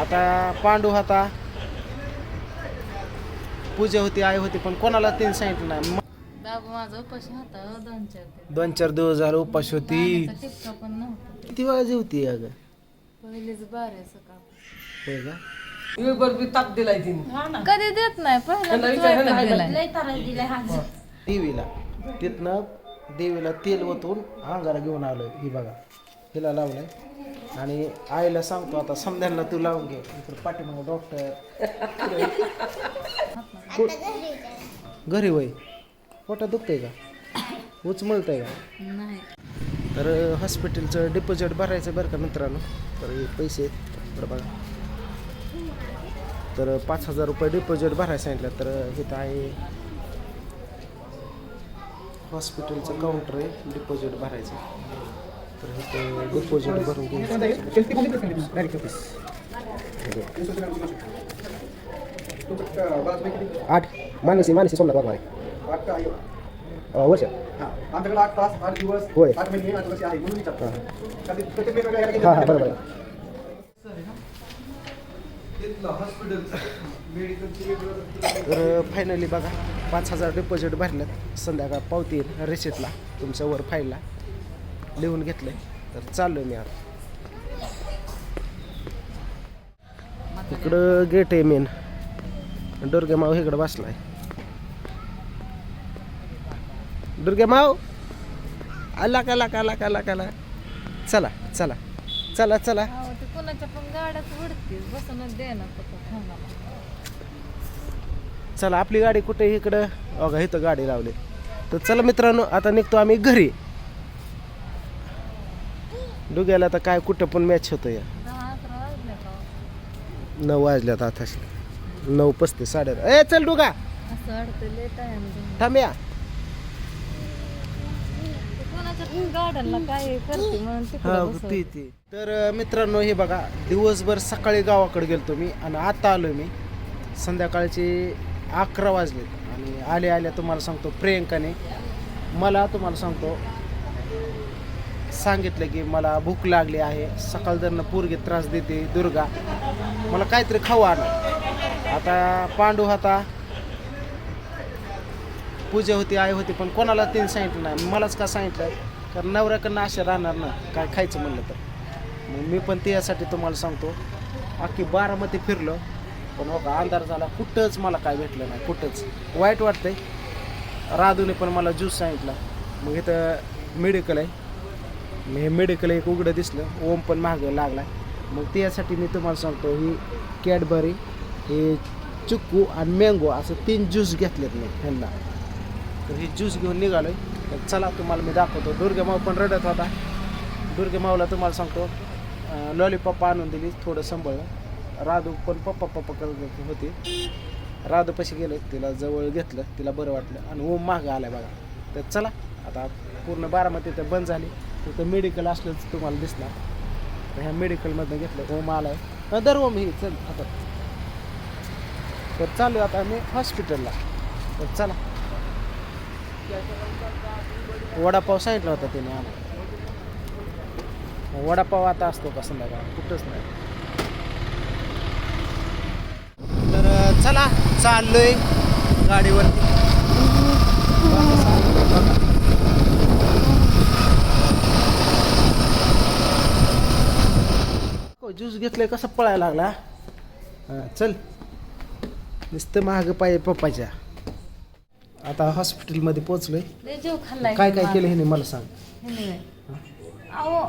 आता पांडू होता. पूजा होती आई होती पण कोणाला तीन सांगितलं नाही. बाबा माझा उपाशी होता दोन चार दिवस. दोन चार दिवस झाले उपाशी होती. पाण्याचा टिपका पण नव्हता. किती वेळा जेवती अगं? पहिलेच बारे सकाळ होय का? दिवसभर बी ताप दिलाय तिने. कधी देत नाही पहिला देवीला तिथनं देवीला. तेल ओतून अंगाला घेऊन आलोय ही बघा. हिला लावलंय. आणि आईला सांगतो आता समध्यांना तू लावून घे. इकडे पाठीमाग डॉक्टर घरी वय? पोटात दुखतंय का? उचमळतंय का? तर हॉस्पिटलचं डिपॉझिट भरायचं बरं का मित्रांनो? तर हे पैसे आहेत. बरं बघा. तर पाच हजार रुपये डिपॉझिट भरायला सांगितलं. तर इथं आहे. हॉस्पिटलचं काउंटर आहे. डिपॉझिट भरायचं. तर इथं डिपॉझिट भरून घ्यायचं आठ मानसी मानसी सोमनाथ वाघमारे. वर्ष आमच्याकडे आठ तास आठ दिवस होय. आठ महिने आठ वर्ष आहे म्हणून विचारतो हां हां बरोबर. तर फायनली बघा पाच हजार डिपॉझिट भरल्यात. संध्याकाळ पावती येईल तुमच्या वर फाईलला लिहून घेतलंय. तर चाललोय मी आता. इकडं गेट आहे मेन दुर्गे माव इकडं बसलाय. दुर्गे माव आला काला काला काला काला चला चला चला चला. चला आपली गाडी कुठे इकडं? बघा इथं गाडी लावली. तर चला मित्रांनो आता निघतो आम्ही घरी. डुग्याला तर काय कुठं पण मॅच होतं या. वाजले? नऊ वाजल्यात आता. नऊ पस्तीस साडे ए चल डुगा. असं वाटतं लय टाइम थांब या. कोणाच्या पण गाड्यांना काय करते म्हणून तिकडे बसवते. ती ती. तर मित्रांनो हे बघा दिवसभर सकाळी गावाकडे गेलतो मी आणि आता आलो मी. संध्याकाळचे अकरा वाजलेत आणि आले आल्या तुम्हाला सांगतो प्रियंकाने. मला तुम्हाला सांगतो सांगितलं की मला भूक लागली आहे सकाळ दरनं पोरगी त्रास देते दुर्गा. मला काहीतरी खाऊ आण. आता पांडू होता. पूजा होती आई होती पण कोणाला तीन सांगितलं नाही. मलाच का सांगितलं? कारण नवऱ्याकडनं अशा राहणार ना. काय खायचं म्हणलं तर. मग मी पण त्यासाठी तुम्हाला सांगतो. अख्खी बारामती फिरलो. पण हो का अंधार झाला. कुठंच मला काय भेटलं नाही. कुठंच. वाईट वाटतंय. राधूने पण मला ज्यूस सांगितला. मग इथं मेडिकल आहे. मग हे मेडिकल एक उघडं दिसलं. ओम पण मागं लागला मग त्यासाठी मी तुम्हाला सांगतो ही कॅडबरी हे चिक्कू आणि मँगो असं तीन ज्यूस घेतलेत मी ह्यांना. तर हे ज्यूस घेऊन निघालोय. तर चला तुम्हाला मी दाखवतो. दुर्गेमाव पण रडत होता. दुर्गेमावला तुम्हाला सांगतो लॉलीपॉप आणून दिली थोडं सांभाळलं राधू पण पप्पा पप्पा करत होती. राधू पशी गेले तिला जवळ घेतलं तिला बरं वाटलं आणि ओम मागं आलाय बघा. तर चला आता पूर्ण बारामती तर बंद झाली. तिथं मेडिकल असलंच तुम्हाला दिसणार. तर ह्या मेडिकलमधनं घेतलं ओम आलाय. आहे दर ओम ही चल आता. तर चालू आता आम्ही हॉस्पिटलला तर चला. वडापाव सांगितला होता त्याने आम्हाला. वडापाव आता असतो का संध्याकाळ? कुठंच नाही. तर चला चाललोय गाडीवरती. ज्यूस घेतलंय कसं पळायला लागला? हां चल. नुसतं महाग पाहिजे पप्पाच्या. आता हॉस्पिटलमध्ये पोचलोय लय जेव खाल्लाय काय काय केलं हे मला सांग. अहो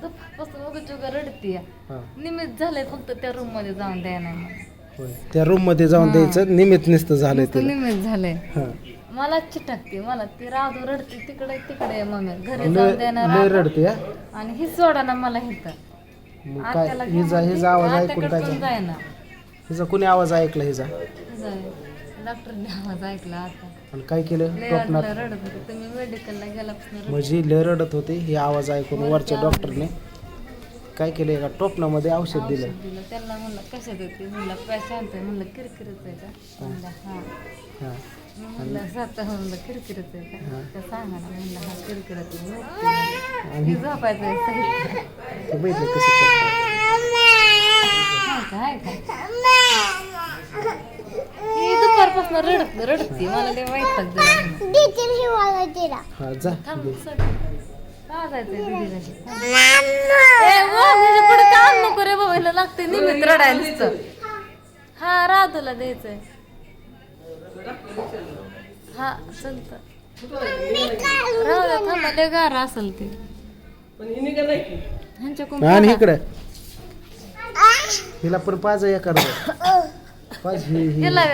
दुपारपासून उगाच उगा रडतीय. हां. निमित्त झालंय फक्त त्या रूममध्ये जाऊन द्या नाही मला. होय त्या रूममध्ये जाऊन द्यायचं निमित्त निस्त झालंय नुसतं तुला. निमित्त झालंय. हां. मला चिटकते मला ती राधू रडते तिकडे तिकडे मम्मी. घरी लय जाऊन देणार लय रडते हा? आणि ही सोडा ना मला हिथं मग काय? आत्याला हिचा हिचा आवाज ऐकून काय झालं जाय ना हिचा कुणी आवाज ऐकला हिचा? डॉक्टरने आवाज ऐकला आता. आणि काय केलं? लय रडत होते. तुम्ही मेडिकलला गेल्यापासून रडत म्हणजे लय रडत होते. हे आवाज ऐकून वरच्या डॉक्टरने काय केलं? एका टोपणामध्ये औषध दिलं औषध दिलं. त्यांना म्हणलं कशात होते म्हणलं पैसे आणतोय म्हणलं किरकिरच आहे का? म्हणलं हा. हां. म्हणलं स्वतः म्हणलं किरकिरच आहे का तर सांगा ना म्हणलं हा किरकिरच आहे आणि झोपायचं आहे साहित्य. ते बघितलं कसं? ही दुपारपासून रडत रडती मला लय हा जा थांब, सर. का जायचंय दीदीला? ए, वा, हिच्या पुढे काम नको रे बाबा हिला लागते निमित्त रडायला नुसतं. हा राधूला द्यायचंय हा चलत राहू द्या थांबा लय गार असेल ते. पण हिने का नाही की? ह्यांच्याकडून आणि. इकडे. हिला पण पाच एकर पाच ही ही. हिला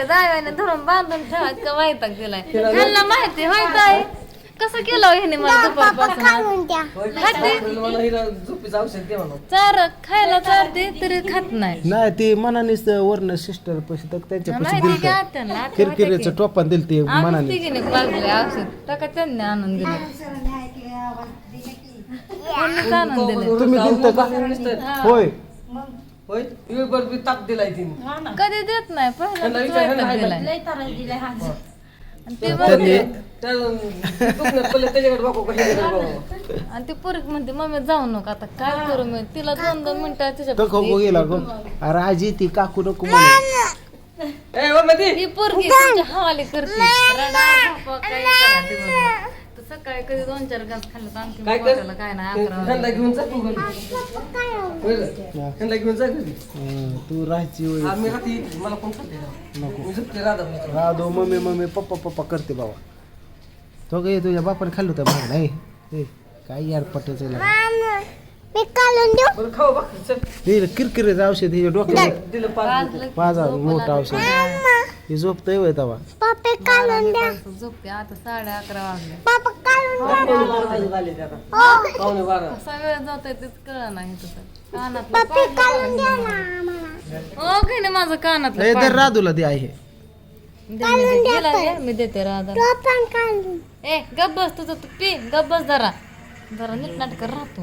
धरून बांधून ठेवायचं का वैताग दिलाय ह्यांना माहिती व्हायचं आहे कसं केलं हो ह्याने मला दुपारपासून? आज? होय, आपल्याला मला हिला झोपेचं औषध दे म्हणून. चार खायला चारते तरी खात नाही. नाही ती मनानेच वर्ण सिस्टर पैसे तर त्यांच्या पैसे माहिती दिलते. का त्यांना? आता किरकिरीचं टोपा दिल ते आम्ही मनाने तिघीने पाजले औषध. टाका त्यांनी आणून दिले. कोणीच आणून दिले. तुम्ही दिलतं का? होय. होय ताप दिलाय तिने. कधी देत नाही वैताग दिलाय. ते बघ- त्यांनी आणि ती पोरग म्हणते मम्मी जाऊ नका आता काय करू मी? तिला दोन दोन मिनिटं तो खो गेला गो अरे आजी ती काकू नको म्हणे ही पोरगी हवाले करते. रडा काय करा सकाळी कधी दोन चार घास खाल्लं तर आणखी काय कर? पोटाला काय नाही अकरा ह्यांना घेऊन जा तू घरी. होय का? ह्यांना घेऊन जा घरी. हं, तू राहायची. मला कोण करते मी झोपते राधा बसतो. राधो मम्मी मम्मी पप्पा पप्पा करते बाबा. तो काही तुझ्या बापाने खाल्लं होतं भाग नाही. ए, काय यार पटायचं बरं खाऊ बघ चल. हे किरकिरीचं औषध हे डोक्यात दिलं पाच वाजलं की पाजा झोप मोठं. औषध. हे झोपतंय वय तवा. वाजता झोपते आता साडे अकरा वाजले. ते पाहुणे बारा. कसा वेळ जातोय तेच कळ नाही कानातलं ओ घेणे माझं कानातलं पाणी. तर राधूला ते आहे. दे, मी दे- हिला दे, मी देते राधा ए गप बस तुझं तू पी गप बस जरा. जरा नीट नाटक राहतो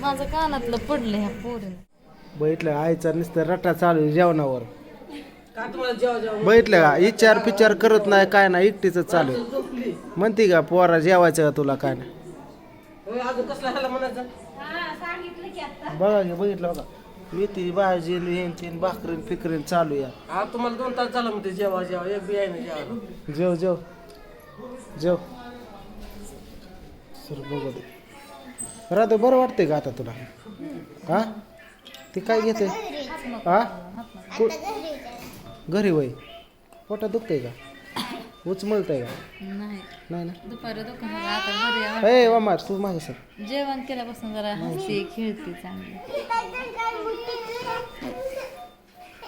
माझं कानातलं पडलं ह्या पोरीनं. बघितलं आईचा नुसतं रटा चालू आहे जेवणावर का तुम्हाला जेव्हा जेव्हा बघितलं का? विचार पिचार करत नाही काय नाही एकटीच चालू. आहे. म्हणते का पोरा जेवायचं का तुला काय नाही. बघा की बघितलं बघा. मेथी भाजी तीन भाकरीन फिकरीन चालू या. हा तुम्हाला दोन तास झाला म्हणते जेव्हा जेव्हा एक बी आहे ना जेव जेव. जेव. सर बघू दे. राधू बरं वाटतंय का आता तुला? हा? ती काय घेते? हा? घरी वय. पोटात दुखतंय का? उचमळतंय का? नाही. नाही ना? दुपारी आता घरी आ- ए वामा तू मागे सर. जेवण केल्यापासून जरा हसते खेळते चांगली.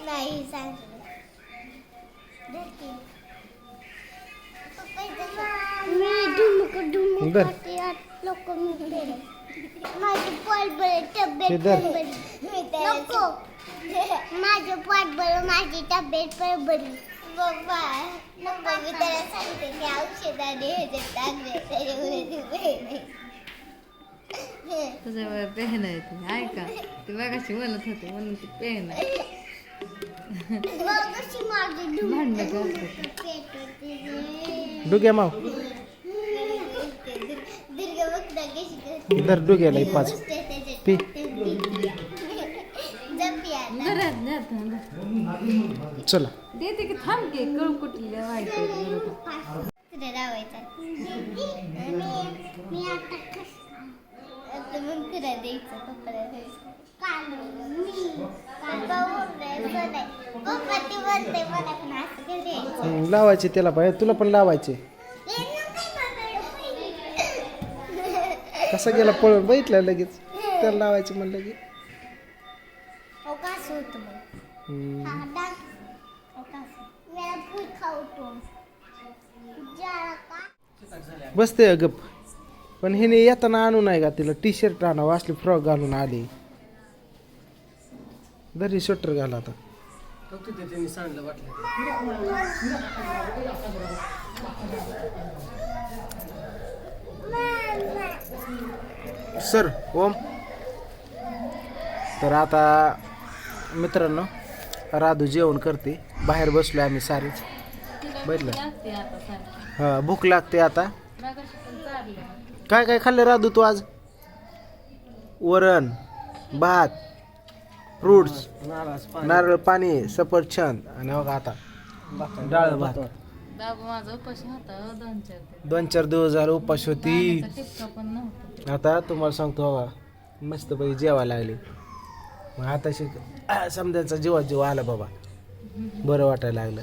नाही मी धर. लोक मी. माझं पोट बरं तब्येत हे. पण बरी नको. माझं पोट बरं माझी तब्येत पण बरी. बाबा नको मी त्याला सांगते की औषधाने ह्याच्यात टाकले त्याच्यामुळे ती बरी. पेहन आहे ते ऐका ती बघाशी म्हणत होते म्हणून ती पेहन आहे. मग कशी माझी ढुमक भांडणं करते. पेट होती. डुग्या माव दीर्घ बघता कशी करते. धर डुग्याला हे पाच. पी. चला. देते की थांब कळ कुठल्या वाईट. तुला लावायचा आणि मी आता कसं आता कसा गेला पळून बघितलं लगेच? त्याला लावायचे म्हणलं की. हो होतं हं, बसते गप. पण हिने येताना आणू नाही का तिला टी शर्ट आणावं? असली फ्रॉक घालून आली. दरी स्वेटर घाला आता फक्त ते त्यांनी सांगितलं वाटलं सर ओम. तर आता मित्रांनो राधू जेवण करते. बाहेर बसलो आम्ही सारीच बघितलं? लागते आता सारखी हा भूक लागते आता. काय काय खाल्लं राधू तू आज? वरण भात फ्रुट्स नारळ पाणी सफरचंद आणि बघा आता डाळ भात. उपाशी दोन चार दिवस. दोन चार दिवस झाले उपास होती. आता तुम्हाला सांगतो बघा मस्तपैकी जेवायला लागली मग आता शिक समजायचा जीवा जीव आला बाबा बरं वाटायला लागलं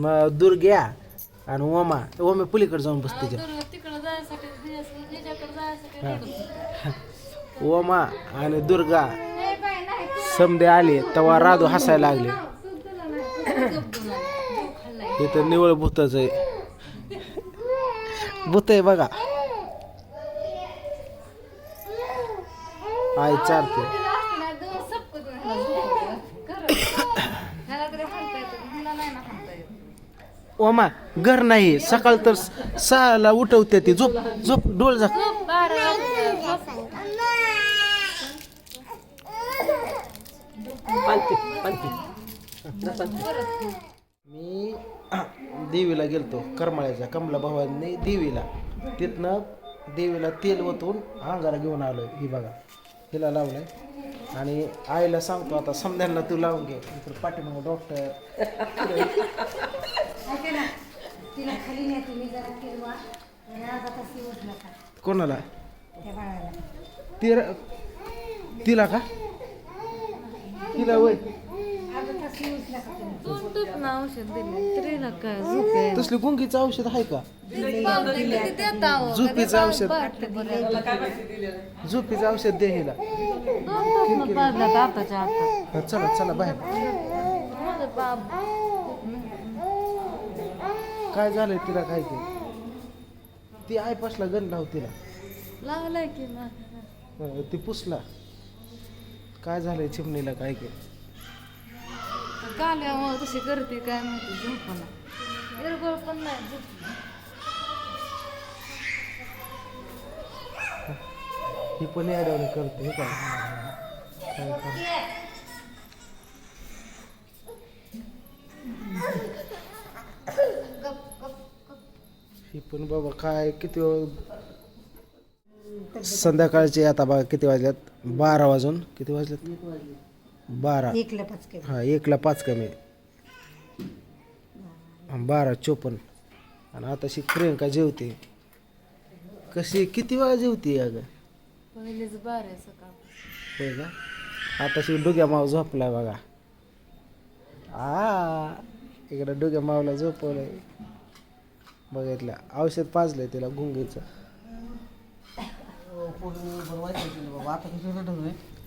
मग दुर्ग्या आणि ओमा ओमे पलीकडे जाऊन बस तिच्या. ओमा आणि दुर्गा समदे आले तेव्हा राधू हसायला लागले. जीव. हे तर निवळ भूतच आहे भूत आहे बघा आई चालते ह्याला दिवस सपकत ह्याला झोपवलं. खरं. ह्याला तरी हाणता येतं, ह्याला नाही ना हाणता येत. ओमा घर नाही. सकाळ तर सहाला उठवते ती. झोप झोप डोळ जा. मी देवीला गेलतो करमाळ्याच्या कमला भावांनी देवीला. तिथनं देवीला तेल ओतून अंगारा घेऊन आलो ही बघा. हिला लावलंय. आणि आईला सांगतो आता समध्यांना तू लावून घे. इकडे पाठीमागं डॉक्टर कोणाला? तिला तिला का? तिला वय? दोन टूप ना औषध दिले तरीला काय झोप यायला. तसली गुंगीचं औषध आहे का. झोपेचं औषध. झोपीचं औषध दे हिला. आताच्या आता. हा, चला चला बाहेर. काय झालंय तिला काय ते? ती आयपासला गण लाव तिला. लागलाय की मग अं, ती पुसला. काय झालंय चिमणीला काय के काल्यामुळे तशी करते काय माहिती झोपणा इरगोळ पण नाही झोप ही पण याडवणे करते काय काय? काय ही पण बाबा काय किती संध्याकाळचे आता बघा किती वाजल्यात? बारा वाजून किती वाजल्यात? बारा. हा एकला पाच कमी. हा, बारा चोपन्न. आणि आताशी प्रियंका जेवते. कशी किती वेळा जेवते अगं? पहिलेच बार सकाळ. होय का? आताशी डुग्या माव झोपलाय बघा. आ इकडे डुग्या मावला झोपवलंय. बघितलं. औषध पाजलंय तिला गुंगीचं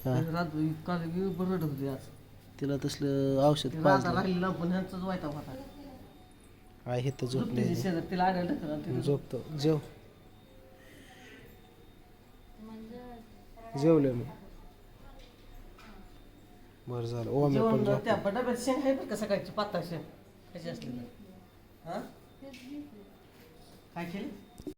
हा. तिला तसलं औषध पाजलं आहे. तर झोपले झोपतो. जेव. जेवले मी बरं झालं. ओ मी पण झोपलो. त्या डब्यात शेंग आहे बरं का सकाळची पातळ शेंग? कशी असली तर. हा? काय केली?